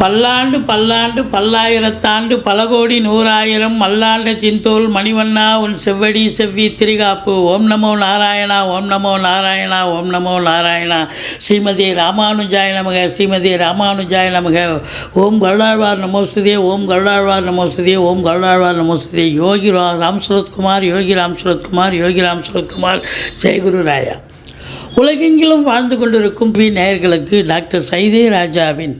பல்லாண்டு பல்லாண்டு பல்லாயிரத்தாண்டு பல கோடி நூறாயிரம் மல்லாண்ட தின்தோல் மணிவண்ணா உன் செவ்வடி செவ்வி திரிகாப்பு. ஓம் நமோ நாராயணா ஓம் நமோ நாராயணா ஓம் நமோ நாராயணா. ஸ்ரீமதி ராமானுஜாய நமக ஸ்ரீமதி ராமானுஜாய நமக. ஓம் கருடாழ்வார் நமோஸ்துதே ஓம் கருடாழ்வார் நமோஸ்துதே ஓம் கருடாழ்வார் நமோஸ்துதே. யோகி ரா ராம் சுரத்குமார் யோகி ராம் சுரத்குமார் யோகி ராம் சுரத்குமார். ஜெயகுரு ராயா. உலகெங்கிலும் வாழ்ந்து கொண்டிருக்கும் பி. நேயர்களுக்கு டாக்டர் சைதே ராஜாவின்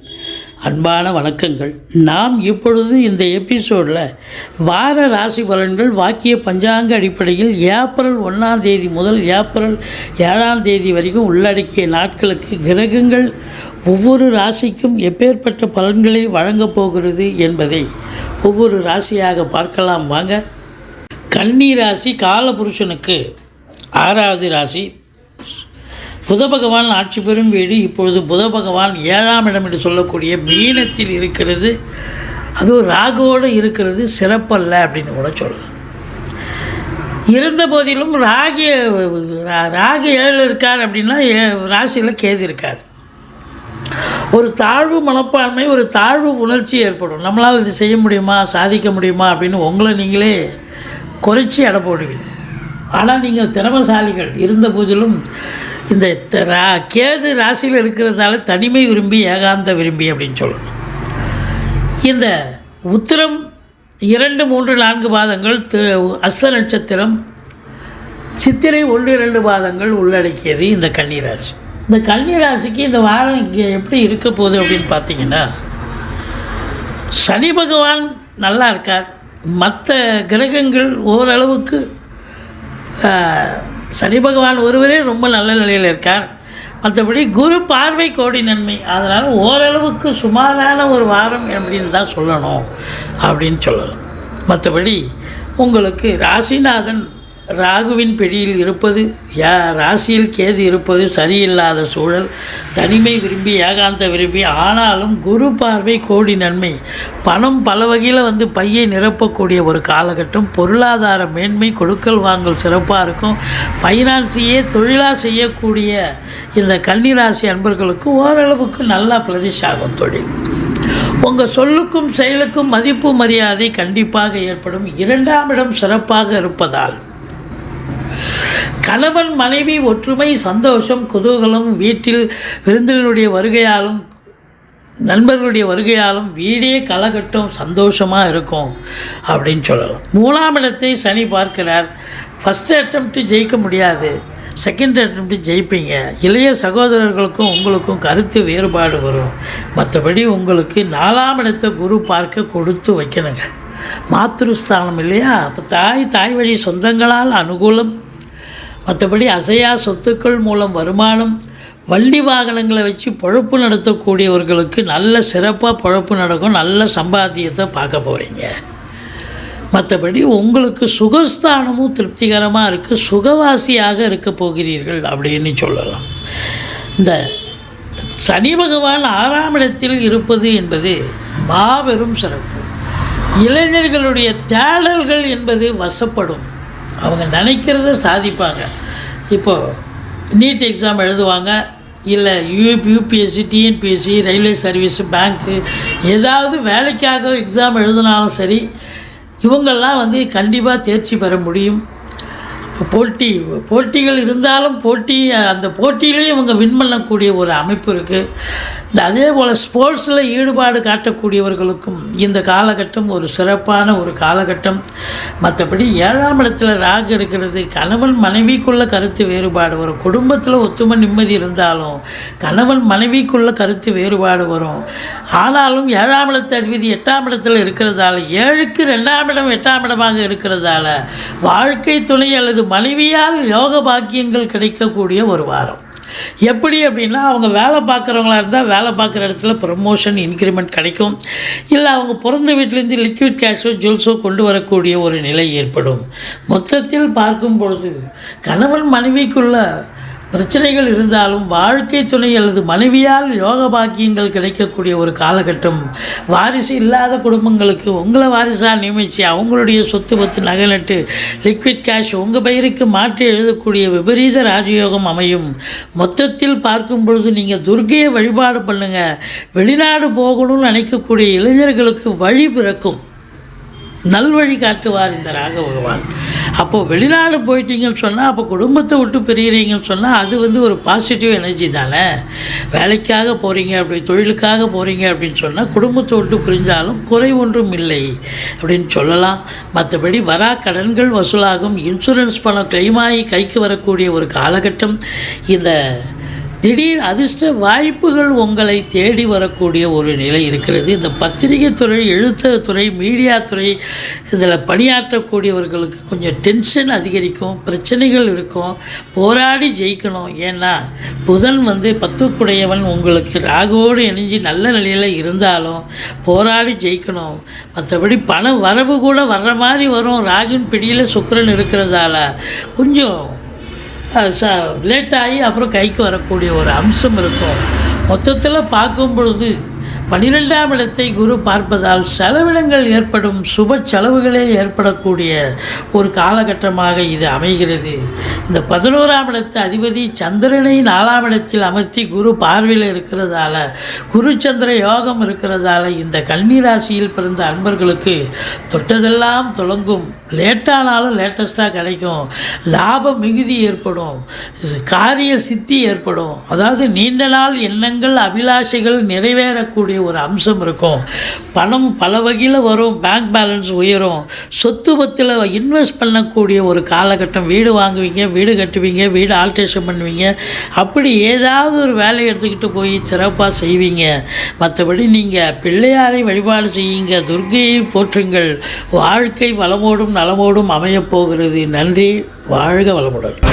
அன்பான வணக்கங்கள். நாம் இப்பொழுது இந்த எபிசோடில் வார ராசி பலன்கள் வாக்கிய பஞ்சாங்க அடிப்படையில் ஏப்ரல் ஒன்றாம் தேதி முதல் ஏப்ரல் ஏழாம் தேதி வரைக்கும் உள்ளடக்கிய நாட்களுக்கு கிரகங்கள் ஒவ்வொரு ராசிக்கும் எப்பேற்பட்ட பலன்களை வழங்கப் போகிறது என்பதை ஒவ்வொரு ராசியாக பார்க்கலாம். வாங்க. கன்னி ராசி காலபுருஷனுக்கு ஆறாவது ராசி புத பகவான் ஆட்சி பெறும் வீடு இப்பொழுது புத பகவான் ஏழாம் இடம் என்று சொல்லக்கூடிய மீனத்தில் இருக்கிறது. அதுவும் ராகுவோடு இருக்கிறது சிறப்பல்ல அப்படின்னு கூட சொல்லலாம் இருந்த போதிலும் ராகி ராகு ஏழு இருக்கார் அப்படின்னா ராசியில் கேது இருக்கார். ஒரு தாழ்வு மனப்பான்மை ஒரு தாழ்வு உணர்ச்சி ஏற்படும். நம்மளால் இது செய்ய முடியுமா சாதிக்க முடியுமா அப்படின்னு உங்களை நீங்களே குறைச்சி அடை போடுவீங்க. ஆனால் நீங்கள் திறமசாலிகள் இருந்த போதிலும் இந்த ரா கேது ராசியில் இருக்கிறதால தனிமை விரும்பி ஏகாந்த விரும்பி அப்படின்னு சொல்லணும். இந்த உத்திரம் இரண்டு மூன்று நான்கு பாதங்கள் திரு அஸ்த நட்சத்திரம் சித்திரை ஒன்று இரண்டு பாதங்கள் உள்ளடக்கியது இந்த கன்னிராசி இந்த கன்னிராசிக்கு இந்த வாரம் இங்கே எப்படி இருக்க போகுது அப்படின்னு பார்த்தீங்கன்னா சனி பகவான் நல்லா இருக்கார். மற்ற கிரகங்கள் ஓரளவுக்கு சனி பகவான் ஒருவரே ரொம்ப நல்ல நிலையில் இருக்கார். மற்றபடி குரு பார்வை கோடி நன்மை. அதனால் ஓரளவுக்கு சுமாரான ஒரு வாரம் அப்படின்னு தான் சொல்லணும் அப்படின்னு சொல்லலாம். மற்றபடி உங்களுக்கு ராசிநாதன் ராகுவின் பிடியில் இருப்பது யா ராசியில் கேது இருப்பது சரியில்லாத சூழல். தனிமை விரும்பி ஏகாந்த விரும்பி ஆனாலும் குரு பார்வை கோடி நன்மை. பணம் பல வகையில் வந்து பையை நிரப்பக்கூடிய ஒரு காலகட்டம். பொருளாதார மேன்மை கொடுக்கல் வாங்கல் சிறப்பாக இருக்கும். ஃபைனான்ஸையே தொழிலாக செய்யக்கூடிய இந்த கன்னிராசி அன்பர்களுக்கு ஓரளவுக்கு நல்லா பிரதிஷ் ஆகும் தொழில். உங்கள் சொல்லுக்கும் செயலுக்கும் மதிப்பு மரியாதை கண்டிப்பாக ஏற்படும். இரண்டாம் இடம் சிறப்பாக இருப்பதால். கணவன் மனைவி ஒற்றுமை சந்தோஷம் குதூகலம் வீட்டில் விருந்தினருடைய வருகையாலும் நண்பர்களுடைய வருகையாலும் வீடே கலகட்டும் சந்தோஷமாக இருக்கும் அப்படின்னு சொல்லலாம். மூணாம் இடத்தை சனி பார்க்கிறார். ஃபஸ்ட் அட்டம்ப்ட்டு ஜெயிக்க முடியாது. செகண்ட் அட்டம்ப்ட்டு ஜெயிப்பீங்க. இளைய சகோதரர்களுக்கும் உங்களுக்கும் கருத்து வேறுபாடு வரும். மற்றபடி உங்களுக்கு நாலாம் இடத்தை குரு பார்க்க கொடுத்து வைக்கணுங்க. மாத்திருஸ்தானம் இல்லையா? அப்போ தாய் தாய் வழி சொந்தங்களால் அனுகூலம் மற்றபடி அசையா சொத்துக்கள் மூலம் வருமானம் வண்டி வாகனங்களை வச்சு பொழப்பு நடத்தக்கூடியவர்களுக்கு நல்ல சிறப்பாக பொழப்பு நடக்கும் நல்ல சம்பாத்தியத்தை பார்க்க போகிறீங்க மற்றபடி உங்களுக்கு சுகஸ்தானமும் திருப்திகரமாக இருக்குது சுகவாசியாக இருக்க போகிறீர்கள் அப்படின்னு சொல்லலாம். இந்த சனி பகவான் ஆறாம் இடத்தில் இருப்பது என்பது மாபெரும் சிறப்பு. இளைஞர்களுடைய தேடல்கள் என்பது வசப்படும். அவங்க நினைக்கிறத சாதிப்பாங்க. இப்போது நீட் எக்ஸாம் எழுதுவாங்க இல்லை U UPSC TNPSC railway service பேங்க்கு ஏதாவது வேலைக்காக எக்ஸாம் எழுதினாலும் சரி இவங்கெல்லாம் வந்து கண்டிப்பாக தேர்ச்சி பெற முடியும். போட்டி போட்டிகள் இருந்தாலும் போட்டி அந்த போட்டியிலையும் இவங்க வின் பண்ணக்கூடிய ஒரு அமைப்பு இருக்குது இந்த அதே போல் ஸ்போர்ட்ஸில் ஈடுபாடு காட்டக்கூடியவர்களுக்கும் இந்த காலகட்டம் ஒரு சிறப்பான ஒரு காலகட்டம். மற்றபடி ஏழாம் இடத்துல ராகு இருக்கிறது கணவன் மனைவிக்குள்ள கருத்து வேறுபாடு வரும். குடும்பத்தில் ஒத்துமை நிம்மதி இருந்தாலும் கணவன் மனைவிக்குள்ள கருத்து வேறுபாடு வரும். ஆனாலும் ஏழாம் இடத்து அதிபதி எட்டாம் இடத்துல இருக்கிறதால ஏழுக்கு ரெண்டாம் இடம் எட்டாம் இடமாக இருக்கிறதால வாழ்க்கை துணை அல்லது மனைவியால் யோக பாக்கியங்கள் கிடைக்கக்கூடிய ஒரு வாரம். எப்படி அப்படின்னா அவங்க வேலை பார்க்குறவங்களா இருந்தால் வேலை பார்க்குற இடத்துல ப்ரொமோஷன் இன்க்ரிமெண்ட் கிடைக்கும். இல்லை அவங்க பிறந்த வீட்டிலேருந்து லிக்விட் கேஷோ ஜுவல்ஸோ கொண்டு வரக்கூடிய ஒரு நிலை ஏற்படும். மொத்தத்தில் பார்க்கும் பொழுது கணவன் மனைவிக்குள்ள பிரச்சனைகள் இருந்தாலும் வாழ்க்கை துணை அல்லது மனைவியால் யோக பாக்கியங்கள் கிடைக்கக்கூடிய ஒரு காலகட்டம். வாரிசு இல்லாத குடும்பங்களுக்கு உங்களை வாரிசாக நியமித்து அவங்களுடைய சொத்து பத்து நகை நட்டு லிக்விட் கேஷ் உங்கள் பெயருக்கு மாற்றி எழுதக்கூடிய விபரீத ராஜயோகம் அமையும். மொத்தத்தில் பார்க்கும் பொழுது நீங்கள் துர்க்கையை வழிபாடு பண்ணுங்கள் வெளிநாடு போகணும்னு நினைக்கக்கூடிய இளைஞர்களுக்கு வழி பிறக்கும். நல்வழி காட்டுவார் இந்த ராக பகவான். அப்போது வெளிநாடு போயிட்டீங்கன்னு சொன்னால் அப்போ குடும்பத்தை விட்டு பிரிகிறீங்கன்னு சொன்னால் அது வந்து ஒரு பாசிட்டிவ் எனர்ஜி தானே? வேலைக்காக போகிறீங்க அப்படி தொழிலுக்காக போகிறீங்க அப்படின்னு சொன்னால் குடும்பத்தை விட்டு பிரிஞ்சாலும் குறை ஒன்றும் இல்லை அப்படின்னு சொல்லலாம். மற்றபடி வரா கடன்கள் வசூலாகும். இன்சூரன்ஸ் பணம் கிளைமாகி ஆகி கைக்கு வரக்கூடிய ஒரு காலகட்டம் இந்த திடீர் அதிர்ஷ்ட வாய்ப்புகள் உங்களை தேடி வரக்கூடிய ஒரு நிலை இருக்கிறது. இந்த பத்திரிகை துறை எழுத்தர் துறை மீடியா துறை இதில் பணியாற்றக்கூடியவர்களுக்கு கொஞ்சம் டென்ஷன் அதிகரிக்கும் பிரச்சனைகள் இருக்கும். போராடி ஜெயிக்கணும். ஏன்னா புதன் வந்து பத்துக்குடையவன். உங்களுக்கு ராகோடு இணைஞ்சு நல்ல நிலையில் இருந்தாலும் போராடி ஜெயிக்கணும். மற்றபடி பண வரவு கூட வர்ற மாதிரி வரும். ராகின் பிடியில் சுக்கரன் இருக்கிறதால கொஞ்சம் லேட்டாகி அப்புறம் கைக்கு வரக்கூடிய ஒரு அம்சம் இருக்கும். மொத்தத்தில் பார்க்கும் பொழுது பனிரெண்டாம் இடத்தை குரு பார்ப்பதால் செலவினங்கள் ஏற்படும் சுப செலவுகளே ஏற்படக்கூடிய ஒரு காலகட்டமாக இது அமைகிறது. இந்த பதினோராம் இடத்து அதிபதி சந்திரனை நாலாம் இடத்தில் அமர்த்தி குரு பார்வையில் இருக்கிறதால குரு சந்திர யோகம் இருக்கிறதால இந்த கன்னி ராசியில் பிறந்த அன்பர்களுக்கு தொட்டதெல்லாம் தொடங்கும் லேட்டானாலும் லேட்டஸ்ட்டாக கிடைக்கும். லாப மிகுதி ஏற்படும். காரிய சித்தி ஏற்படும். அதாவது நீண்ட நாள் எண்ணங்கள் அபிலாஷைகள் நிறைவேறக்கூடிய ஒரு அம்சம் இருக்கும். பணம் பல வகையில் வரும். பேங்க் பேலன்ஸ் உயரும். சொத்து பத்தில் இன்வெஸ்ட் பண்ணக்கூடிய ஒரு காலகட்டம். வீடு வாங்குவீங்க வீடு கட்டுவீங்க வீடு ஆல்ட்ரேஷன் பண்ணுவீங்க. அப்படி ஏதாவது ஒரு வேலையை எடுத்துக்கிட்டு போய் சிறப்பாக செய்வீங்க. மற்றபடி நீங்கள் பிள்ளையாரை வழிபாடு செய்யுங்க. துர்க்கையை போற்றுங்கள். வாழ்க்கை வளமோடும் நலமோடும் அமையப் போகிறது. நன்றி. வாழ்க வளமுடன்.